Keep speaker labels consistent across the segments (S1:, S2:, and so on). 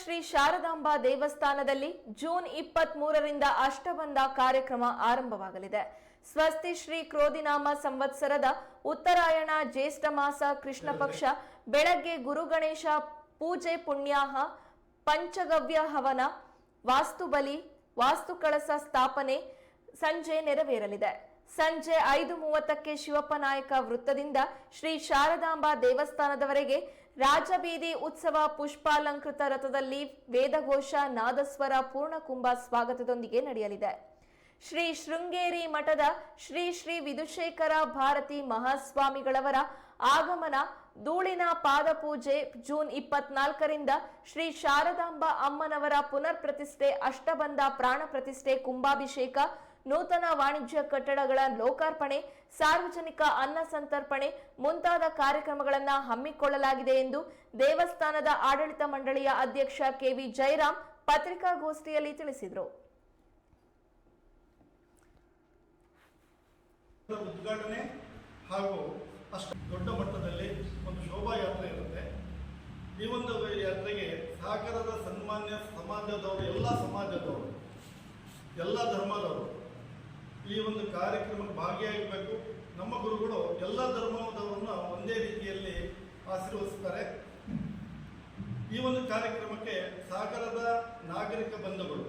S1: ಶ್ರೀ ಶಾರದಾಂಬಾ ದೇವಸ್ಥಾನದಲ್ಲಿ ಜೂನ್ ಇಪ್ಪತ್ತ್ ಮೂರರಿಂದ ಅಷ್ಟಬಂಧ ಕಾರ್ಯಕ್ರಮ ಆರಂಭವಾಗಲಿದೆ. ಸ್ವಸ್ತಿ ಶ್ರೀ ಕ್ರೋಧಿನಾಮ ಸಂವತ್ಸರದ ಉತ್ತರಾಯಣ ಜ್ಯೇಷ್ಠ ಮಾಸ ಕೃಷ್ಣ ಪಕ್ಷ, ಬೆಳಗ್ಗೆ ಗುರುಗಣೇಶ ಪೂಜೆ ಪುಣ್ಯಾಹ, ಪಂಚಗವ್ಯ ಹವನ ವಾಸ್ತುಬಲಿ ವಾಸ್ತು ಕಳಸ ಸ್ಥಾಪನೆ ಸಂಜೆ ನೆರವೇರಲಿದೆ. ಸಂಜೆ ಐದು ಮೂವತ್ತಕ್ಕೆ ಶಿವಪ್ಪ ನಾಯಕ ವೃತ್ತದಿಂದ ಶ್ರೀ ಶಾರದಾಂಬಾ ದೇವಸ್ಥಾನದವರೆಗೆ ರಾಜಬೀದಿ ಉತ್ಸವ ಪುಷ್ಪಾಲಂಕೃತ ರಥದಲ್ಲಿ ವೇದಘೋಷ ನಾದಸ್ವರ ಪೂರ್ಣಕುಂಭ ಸ್ವಾಗತದೊಂದಿಗೆ ನಡೆಯಲಿದೆ. ಶ್ರೀ ಶೃಂಗೇರಿ ಮಠದ ಶ್ರೀ ಶ್ರೀ ವಿಧುಶೇಖರ ಭಾರತಿ ಮಹಾಸ್ವಾಮಿಗಳವರ ಆಗಮನ ಧೂಳಿನ ಪಾದಪೂಜೆ ಜೂನ್ ಇಪ್ಪತ್ನಾಲ್ಕರಿಂದ ಶ್ರೀ ಶಾರದಾಂಬಾ ಅಮ್ಮನವರ ಪುನರ್ ಪ್ರತಿಷ್ಠೆ ಅಷ್ಟಬಂಧ ಪ್ರಾಣ ಪ್ರತಿಷ್ಠೆ, ಕುಂಭಾಭಿಷೇಕ ನೂತನ ವಾಣಿಜ್ಯ ಕಟ್ಟಡಗಳ ಲೋಕಾರ್ಪಣೆ, ಸಾರ್ವಜನಿಕ ಅನ್ನ ಸಂತರ್ಪಣೆ ಮುಂತಾದ ಕಾರ್ಯಕ್ರಮಗಳನ್ನು ಹಮ್ಮಿಕೊಳ್ಳಲಾಗಿದೆ ಎಂದು ದೇವಸ್ಥಾನದ ಆಡಳಿತ ಮಂಡಳಿಯ ಅಧ್ಯಕ್ಷ ಕೆವಿ ಜಯರಾಮ್ ಪತ್ರಿಕಾಗೋಷ್ಠಿಯಲ್ಲಿ ತಿಳಿಸಿದರು.
S2: ಉದ್ಘಾಟನೆ ಹಾಗೂ ಅಷ್ಟು ದೊಡ್ಡ ಮಟ್ಟದಲ್ಲಿ ಒಂದು ಶೋಭಾಯಾತ್ರೆ ಇರುತ್ತೆ. ಈ ಒಂದು ಯಾತ್ರೆಗೆ ಸಾಗರದ ಸನ್ಮಾನ್ಯ ಸಮಾಜದವರು, ಎಲ್ಲ ಸಮಾಜದವರು, ಎಲ್ಲ ಧರ್ಮದವರು ಈ ಒಂದು ಕಾರ್ಯಕ್ರಮಕ್ಕೆ ಭಾಗಿಯಾಗಬೇಕು ನಮ್ಮ ಗುರುಗಳು ಎಲ್ಲ ಧರ್ಮದವರನ್ನ ಒಂದೇ ರೀತಿಯಲ್ಲಿ ಆಶೀರ್ವದಿಸ್ತಾರೆ. ಈ ಒಂದು ಕಾರ್ಯಕ್ರಮಕ್ಕೆ ಸಾಗರದ ನಾಗರಿಕ ಬಂಧುಗಳು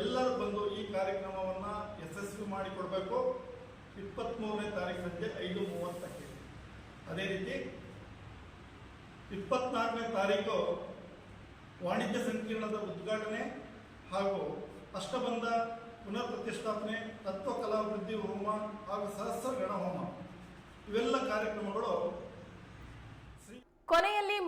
S2: ಎಲ್ಲರೂ ಬಂದು ಈ ಕಾರ್ಯಕ್ರಮವನ್ನು ಯಶಸ್ವಿ ಮಾಡಿಕೊಡ್ಬೇಕು. ಇಪ್ಪತ್ತ್ಮೂರನೇ ತಾರೀಕು ಸಂಜೆ ಐದು ಮೂವತ್ತಕ್ಕೆ. ಅದೇ ರೀತಿ ಇಪ್ಪತ್ನಾಲ್ಕನೇ ತಾರೀಕು ವಾಣಿಜ್ಯ ಸಂಕೀರ್ಣದ ಉದ್ಘಾಟನೆ ಹಾಗೂ ಅಷ್ಟಬಂಧ ಪುನರ್ ಪ್ರತಿಷ್ಠಾಪನೆ ತತ್ವ ಕಲಾಭಿವೃದ್ಧಿ ಹೋಮ ಹಾಗೂ ಸಹಸ್ರ ಗಣ ಹೋಮ. ಇವೆಲ್ಲ ಕಾರ್ಯಕ್ರಮಗಳು
S1: ಕೊನೆಯಲ್ಲಿ